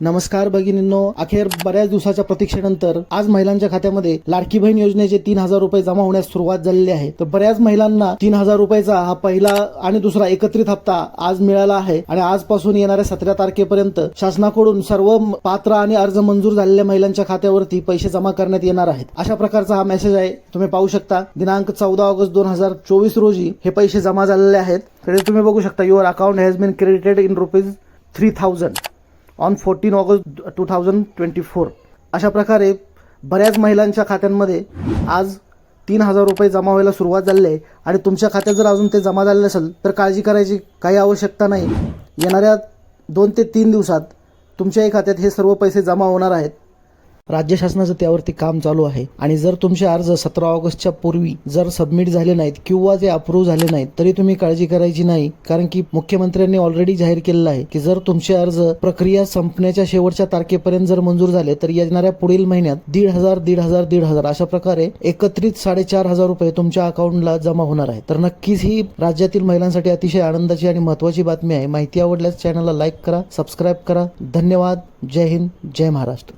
नमस्कार भगिनींनो. अखेर बऱ्याच दिवसाच्या प्रतीक्षेनंतर आज महिलांच्या खात्यामध्ये लाडकी बहीण योजनेचे तीन हजार रुपये जमा होण्यास सुरुवात झालेली आहे. तर बऱ्याच महिलांना तीन हजार रुपयाचा हा पहिला आणि दुसरा एकत्रित हप्ता आज मिळाला आहे आणि आजपासून येणाऱ्या सतरा तारखेपर्यंत शासनाकडून सर्व पात्र आणि अर्ज मंजूर झालेल्या महिलांच्या खात्यावरती पैसे जमा करण्यात येणार आहेत. अशा प्रकारचा हा मेसेज आहे. तुम्ही पाहू शकता दिनांक चौदा ऑगस्ट दोन हजार चोवीस रोजी हे पैसे जमा झालेले आहेत. तर तुम्ही बघू शकता your account has been credited in rupees three thousand on fourteen August two thousand twenty four अशा प्रकारे बऱ्याच महिलांच्या खात्यांमध्ये आज तीन हजार रुपये जमा व्हायला सुरुवात झाली आहे. आणि तुमच्या खात्यात जर अजून ते जमा झाले नसेल तर काळजी करायची काही आवश्यकता नाही. येणाऱ्या दोन ते तीन दिवसात तुमच्याही खात्यात हे सर्व पैसे जमा होणार आहेत. राज्य शासनाचं त्यावरती काम चालू आहे. आणि जर तुमचे अर्ज सतरा ऑगस्टच्या पूर्वी जर सबमिट झाले नाहीत किंवा ते अप्रूव्ह झाले नाहीत तरी तुम्ही काळजी करायची नाही. कारण की मुख्यमंत्र्यांनी ऑलरेडी जाहीर केलेलं आहे की जर तुमचे अर्ज प्रक्रिया संपण्याच्या शेवटच्या तारखेपर्यंत जर मंजूर झाले तर येणाऱ्या पुढील महिन्यात दीड हजार दीड हजार दीड हजार अशा प्रकारे एकत्रित साडेचार हजार रुपये तुमच्या अकाउंटला जमा होणार आहे. तर नक्कीच ही राज्यातील महिलांसाठी अतिशय आनंदाची आणि महत्वाची बातमी आहे. माहिती आवडल्यास चॅनलला लाईक करा सबस्क्राईब करा. धन्यवाद. जय हिंद. जय महाराष्ट्र.